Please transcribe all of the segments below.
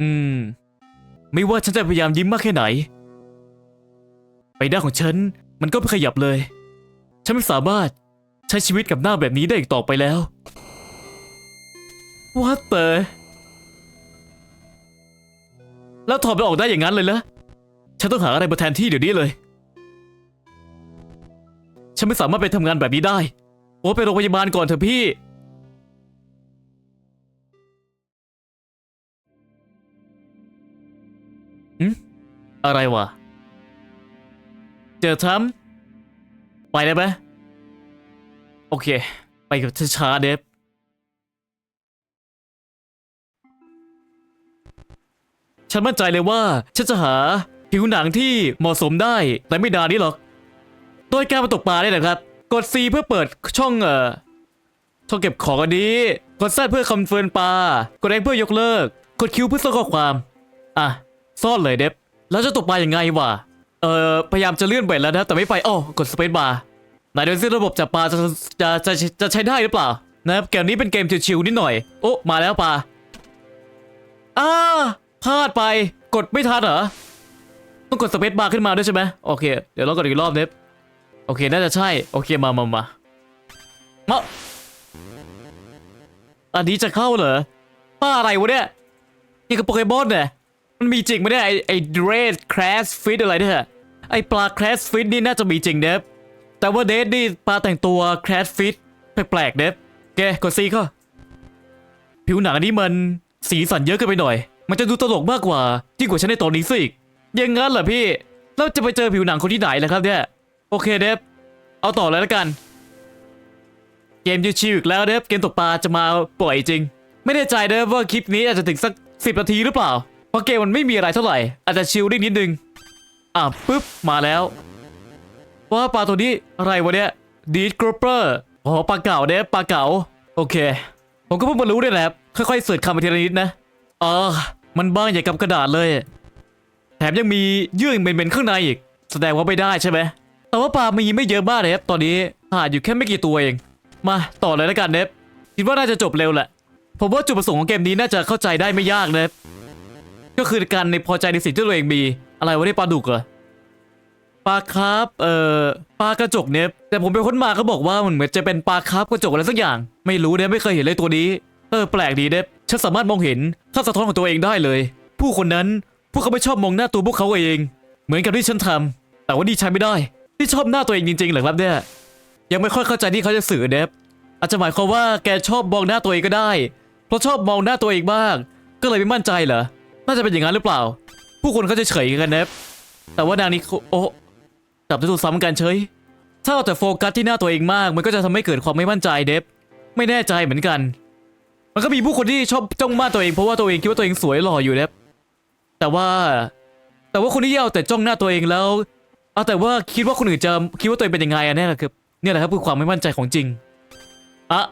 อืม ไม่ว่าฉันจะพยายามยิ้มมากแค่ไหน ใบหน้าของฉัน มันก็ไม่ขยับเลย ฉันไม่สามารถใช้ชีวิตกับหน้าแบบนี้ได้อีกต่อไปแล้ว What the แล้วถอดมันออกได้อย่างนั้นเลยเหรอฉันต้องหาอะไรมาแทนที่เดี๋ยวนี้เลย ฉันไม่สามารถไปทำงานแบบนี้ได้ โอ้ไปโรงพยาบาลก่อนเถอะพี่ อืมอะไรวะ เจอทำไปได้ไหมโอเค ไปกับช้าๆเดฟฉันมั่นใจเลยว่า ฉันจะหาผิวหนังที่เหมาะสมได้ในไม่นานนี้หรอก โดยการมาตกปลาเนี่ยนะครับ กด C เพื่อเปิดช่องเอ่อช่องเก็บของอันนี้ กด Z เพื่อคำเฟิร์นปลากด X เพื่อยกเลิก กด Q เพื่อซ่อนข้อความ อะ ซ่อนเลยเดฟแล้วจะตกปลาอยังไงวะเอ่อพยายามจะเลื่อนไปแล้วนะแต่ไม่ไปอ้อกดสเปซบาร์ไหนดูซิระบบจับปลาจะจะจะจะจะใช้ได้หรือเปล่านะครับเกมนี้เป็นเกมชิวๆนิดหน่อย โอ้มาแล้วปลาอ้าพลาดไปกดไม่ทันเหรอต้องกดสเปซบาร์ขึ้นมาด้วยใช่ไหมโอเค เดี๋ยวลองกดอีกรอบเดฟโอเคน่าจะใช่โอเคมามามามาอันนี้จะเข้าเหรอป้าอะไรวะเนี่ยนี่คือโปเกมอนเนี่ย มันมีจริงไหมเนี่ยไอไอเดรสครสฟิตอะไรเนี่ยไอปลาครสฟิตนี่น่าจะมีจริงเดฟแต่ว่าเดฟนี่ปลาแต่งตัวครสฟิตแปลกๆเดฟแกกดซีเข้าผิวหนังอันนี้มันสีสันเยอะเกินไปหน่อย มันจะดูตลกมากกว่ายิ่งกว่าฉันในตอนนี้สิอีกยังงั้นเหรอพี่แล้วจะไปเจอผิวหนังคนที่ไหนล่ะครับเนี่ยโอเคเดฟเอาต่อเลยแล้วกัน เกมยูชิวอีกแล้วเดฟเกมตกปลาจะมาปล่อยจริง ไม่แน่ใจเดฟว่าคลิปนี้อาจจะถึงสักสิบนาทีหรือเปล่า เพราะเกมมันไม่มีอะไรเท่าไหร่ อาจจะชิลได้นิดนึง อะปุ๊บ มาแล้ว ว่าปลาตัวนี้อะไรวะเนี่ยดีดกรเปอร์อ๋อปลาเก่าเดฟปลาเก่า โอเค ผมก็เพิ่งมารู้ด้วยแหละค่อยๆเสิร์ชคำไปทีละนิดนะเออมันบางอย่างกับกระดาษเลย แถมยังมีเยื่อเหม็นๆข้างในอีก แสดงว่าไม่ได้ใช่ไหมแต่ว่าปลามีไม่เยอะมากเลยครับตอนนี้หาอยู่แค่ไม่กี่ตัวเอง มาต่อเลยแล้วกันเนฟคิดว่าน่าจะจบเร็วแหละ ผมว่าจุดประสงค์ของเกมนี้น่าจะเข้าใจได้ไม่ยากเนฟ ก็คือการในพอใจในสิ่งที่ตัวเองมี อะไรวะนี่ปลาดุกเหรอปลาคาร์ฟเอ่อปลากระจกเนฟแต่ผมไปค้นมาเขาบอกว่ามันเหมือนจะเป็นปลาคาร์ฟกระจกอะไรสักอย่าง ไม่รู้เนฟไม่เคยเห็นเลยตัวนี้ เออแปลกดีเนฟฉันสามารถมองเห็นภาพสะท้อนของตัวเองได้เลย ผู้คนนั้นพวกเขาไม่ชอบมองหน้าตัวพวกเขาเอง เหมือนกับที่ฉันทำแต่ว่านี่ใช้ไม่ได้ที่ชอบหน้าตัวเองจริงๆเหรอครับเนี่ยยังไม่ค่อยเข้าใจที่เขาจะสื่อเดฟอาจจะหมายความว่าแกชอบมองหน้าตัวเองก็ได้ เพราะชอบมองหน้าตัวเองบ้างก็เลยไม่มั่นใจเหรอ น่าจะเป็นอย่างนั้นหรือเปล่า ผู้คนเขาจะเฉยกันเดฟแต่ว่านางนี้เขาโอ้จับจะถูกซ้ำกันเฉย ถ้าเอาแต่โฟกัสที่หน้าตัวเองมาก มันก็จะทำให้เกิดความไม่มั่นใจเดฟไม่แน่ใจเหมือนกัน มันก็มีผู้คนที่ชอบจ้องมาตัวเองเพราะว่าตัวเองคิดว่าตัวเองสวยหล่ออยู่เดฟแต่ว่า แต่ว่าคนที่เอาแต่จ้องหน้าตัวเองแล้วเอาแต่ว่าคิดว่าคนอื่นจะคิดว่าตัวเองเป็นยังไงอะเนี่ยแหละคือเนี่ยแหละครับคือความไม่มั่นใจของจริงอะ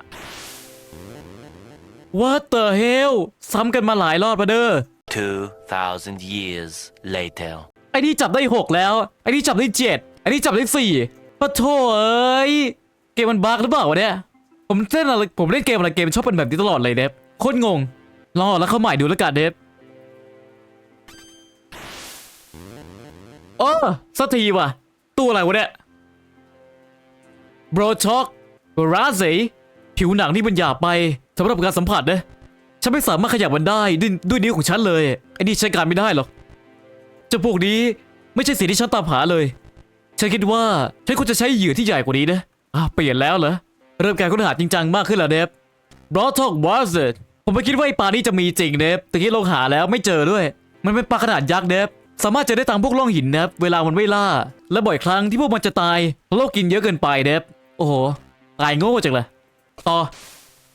What the hell ซ้ำกันมาหลายรอบแล้วเด้อ 2,000 years later. ไอ้นี่จับได้หกแล้ว ไอ้นี่จับได้เจ็ดไอ้นี่จับได้สี่ปะโถเอ้ย เกมมันบั๊กหรือเปล่าวะเนี่ย ผมเล่นอะไรผมเล่นเกมอะไรเกมชอบเป็นแบบนี้ตลอดเลยเดฟโคตรงง ลองเอาแล้วเข้าใหม่ดูแล้วกันเดฟโอ้สักทีว่ะ ตัวอะไรวะเนี่ยโบรช็อกราซีผิวหนังที่มันหยาบไปสำหรับการสัมผัสนะ ฉันไม่สามารถขยับมันได้ด้วยด้วยนิ้วของฉันเลยไอ้นี่ใช้การไม่ได้หรอกเจ้าพวกนี้ไม่ใช่สิ่งที่ฉันตามหาเลย ฉันคิดว่าฉันควรจะใช้เหยื่อที่ใหญ่กว่านี้นะอะเปลี่ยนแล้วเหรอเริ่มการค้นหาจริงจังมากขึ้นแล้วเดฟบรอทอกวอสเผมไม่คิดว่าไอ้ปลานี้จะมีจริงเดฟแต่ที่ลงหาแล้วไม่เจอด้วย มันเป็นปลาขนาดยักษ์เดฟสามารถจอได้ตามพวกร่องหินเดฟเวลามันไม่ล่า และบ่อยครั้งที่พวกมันจะตายเพราะเรากินเยอะเกินไปเดฟโอ้โหตายโง่จังเลยต่อ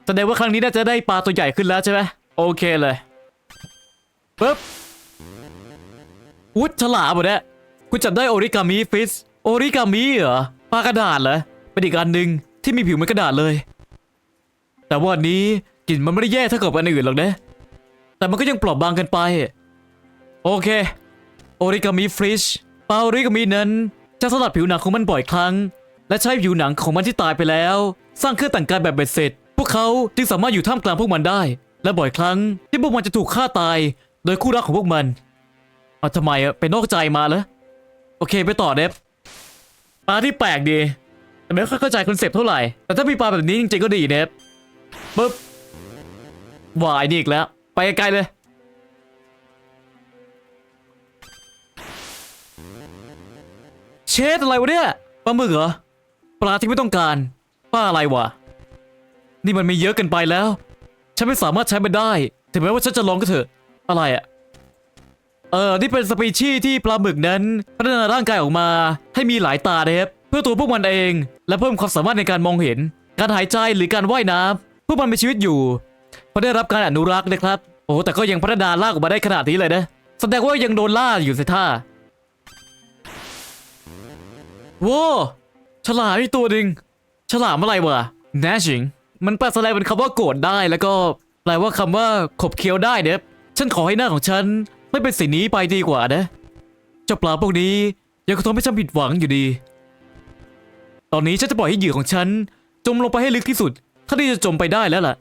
แสดงว่าครั้งนี้น่าจะได้ปลาตัวใหญ่ขึ้นแล้วใช่ไหมโอเคเลยปึ๊บวุฒฉลามหมดแล้วคุณจับได้โอริกามิฟิสโอริกามิเหรอปลากระดาษเหรอเป็นอีกอันหนึ่งที่มีผิวเหมือนกระดาษเลย แต่ว่าอันนี้กลิ่นมันไม่ได้แย่เท่ากับอันอื่นหรอกนะแต่มันก็ยังเปลอบบางเกันไป โอเค โอริกามิฟิชปลาโอริกามินั้น จะสลัดผิวหนังของมันบ่อยครั้ง และใช้ผิวหนังของมันที่ตายไปแล้ว สร้างเครื่องแต่งกายแบบเบ็ดเสร็จ พวกเขาจึงสามารถอยู่ท่ามกลางพวกมันได้ และบ่อยครั้งที่พวกมันจะถูกฆ่าตาย โดยคู่รักของพวกมันเอาทำไมอะไปนอกใจมาเหรอโอเคไปต่อเดฟปลาที่แปลกดีแต่ไม่ค่อยเข้าใจคอนเซปต์เท่าไหร่ แต่ถ้ามีปลาแบบนี้จริงๆก็ดีเดฟปึ๊บวายนี่อีกแล้ว ไปไกลเลย เชดอะไรวะเนี่ยปลาหมึกเหรอปลาที่ไม่ต้องการป้าอะไรวะ นี่มันมีเยอะเกินไปแล้ว ฉันไม่สามารถใช้มันได้ ถึงแม้ว่าฉันจะลองก็เถอะ อะไรอะเออนี่เป็นสปีชีส์ที่ปลาหมึกนั้น พัฒนาร่างกายออกมาให้มีหลายตาเดฟเพื่อตัวพวกมันเอง และเพิ่มความสามารถในการมองเห็น การหายใจหรือการว่ายน้ำพวกมันมีชีวิตอยู่เพราะได้รับการอนุรักษ์นะครับ โอ้แต่ก็ยังพัฒนาร่าออกมาได้ขนาดนี้เลยนะแสดงว่ายังโดนล่าอยู่สิท่าว้าฉลามอีกตัวหนึ่งฉลามอะไรวะ Nashing มันแปลสลายเป็นคำว่าโกรธได้แล้วก็แปลว่าคำว่าขบเคี้ยวได้เนบฉันขอให้หน้าของฉันไม่เป็นสีนี้ไปดีกว่านะเจ้าปลาพวกนี้ยังคงทำให้ฉันผิดหวังอยู่ดี ตอนนี้ฉันจะปล่อยให้เหยื่อของฉัน จมลงไปให้ลึกที่สุดเท่าที่จะจมไปได้แล้วล่ะ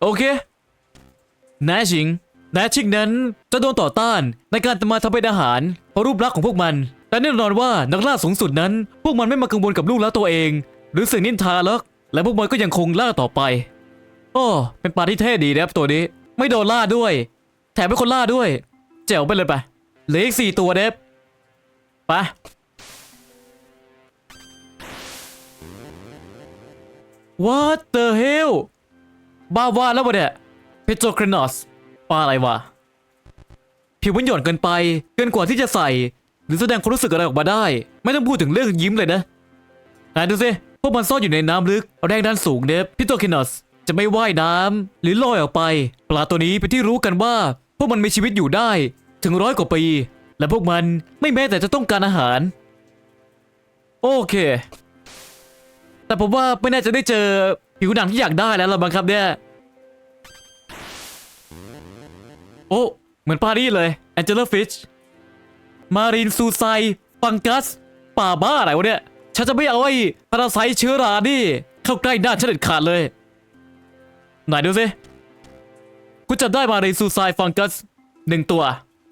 โอเค Nashing Nashing นั้นจะโดนต่อต้านในการมาทำเป็นอาหารเพราะรูปลักษณ์ของพวกมัน แต่แน่นอนว่านักล่าสูงสุดนั้น พวกมันไม่มากังวลกับลูกแล้วตัวเอง หรือสิ่งนินทาหรอก และพวกมันก็ยังคงล่าต่อไป โอ้เป็นปลาที่เท่ดีนะครับตัวนี้ ไม่โดนล่าด้วย แถมเป็นคนล่าด้วยแจ๋วไปเลยไปเหลืออีกสี่ตัวเดฟไป What the hell บ้าว่าแล้ววะเนี่ยเพโตรครนอสปลาอะไรวะ ผิวมันหย่อนเกินไป เกินกว่าที่จะใส่ หรือแสดงความรู้สึกอะไรออกมาได้ ไม่ต้องพูดถึงเรื่องยิ้มเลยนะไหนดูสิ พวกมันซ่อนอยู่ในน้ำลึกแรงดันสูงเดฟพิโตครนอสจะไม่ว่ายน้ำหรือลอยออกไป ปลาตัวนี้เป็นที่รู้กันว่า พวกมันมีชีวิตอยู่ได้ถึงร้อยกว่าปี และพวกมันไม่แม้แต่จะต้องการอาหาร โอเค แต่ผมว่าไม่น่าจะได้เจอผิวหนังที่อยากได้แล้วละบังครับเนี่ยโอ้เหมือนปารีสเลยแองเจลฟิชมารีนซูไซฟังกัสป่าบ้าอะไรวะเนี่ย ฉันจะไม่เอาไอ้พาราไซต์เชื้อรานี่ เข้าใกล้หน้าฉันเด็ดขาดเลยไหนดูสิกูจะได้มารีนซูไซฟังกัสหนึ่งตัว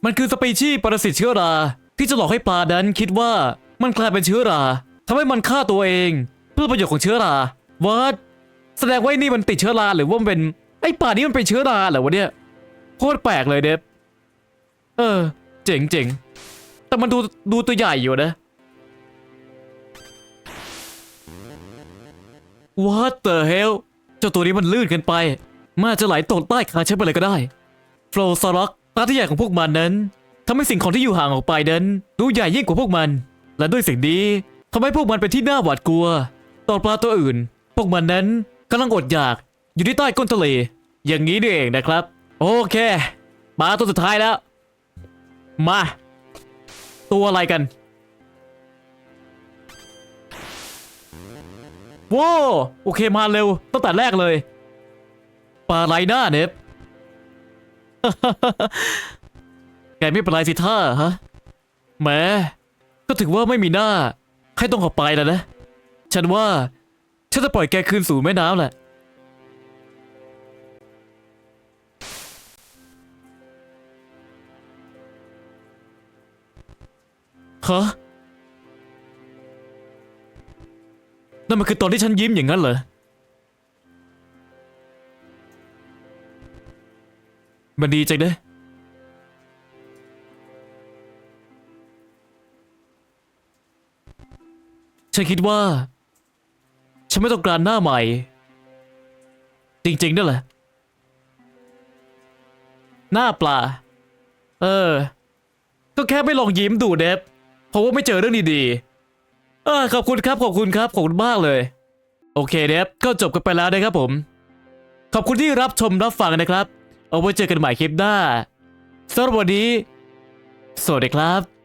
มันคือสปีชีส์ปรสิตเชื้อรา ที่จะหลอกให้ปลานั้นคิดว่ามันกลายเป็นเชื้อราทำให้มันฆ่าตัวเอง เพื่อประโยชน์ของเชื้อราวัดแสดงว่านี่มันติดเชื้อราหรือว่ามันเป็นไอ้ป่านี้มันเป็นเชื้อราเหรอวะเนี่ยโคตรแปลกเลยเดฟเออ เจ๋งเจ๋งแต่มันดูดูตัวใหญ่อยู่นะ What the hell เจ้าตัวนี้มันลื่นเกินไป มาจจะไหลตกใต้ขาฉันไปเลยก็ได้โฟลซาร็อกตาที่ใหญ่ของพวกมันนั้นทำให้สิ่งของที่อยู่ห่างออกไปนั้นดูใหญ่ยิ่งกว่าพวกมัน และด้วยสิ่งนี้ทำให้พวกมันเป็นที่น่าหวาดกลัว ต่อปลาตัวอื่น พวกมันนั้นกำลังอดอยากอยู่ที่ใต้ก้นทะเล อย่างนี้นี่เองนะครับ โอเคปลาตัวสุดท้ายแล้ว มา ตัวอะไรกัน ว้าวโอเคมาเร็วตั้งแต่แรกเลยปลาไรหน้าเนฟแกไม่เป็นไรสิท่าฮะแหมก็ถือว่าไม่มีหน้า ใครต้องออไปแล้วนะ ฉันว่า ฉันจะปล่อยแกคืนสู่แม่น้ำแหละฮะ นั่นมันคือตอนที่ฉันยิ้มอย่างนั้นเหรอ มันดีจังนะฉันคิดว่า ฉันไม่ต้องการหน้าใหม่ จริงๆนั่นแหละ หน้าปลา เออ ก็แค่ไม่ลองยิ้มดูเดฟเพราะว่าไม่เจอเรื่องดีๆ เออขอบคุณครับขอบคุณครับขอบคุณมากเลย โอเคเดฟก็จบกันไปแล้วนะครับผม ขอบคุณที่รับชมรับฟังนะครับ เอาไว้เจอกันใหม่คลิปหน้าสำหรับวันนี้ สวัสดีครับ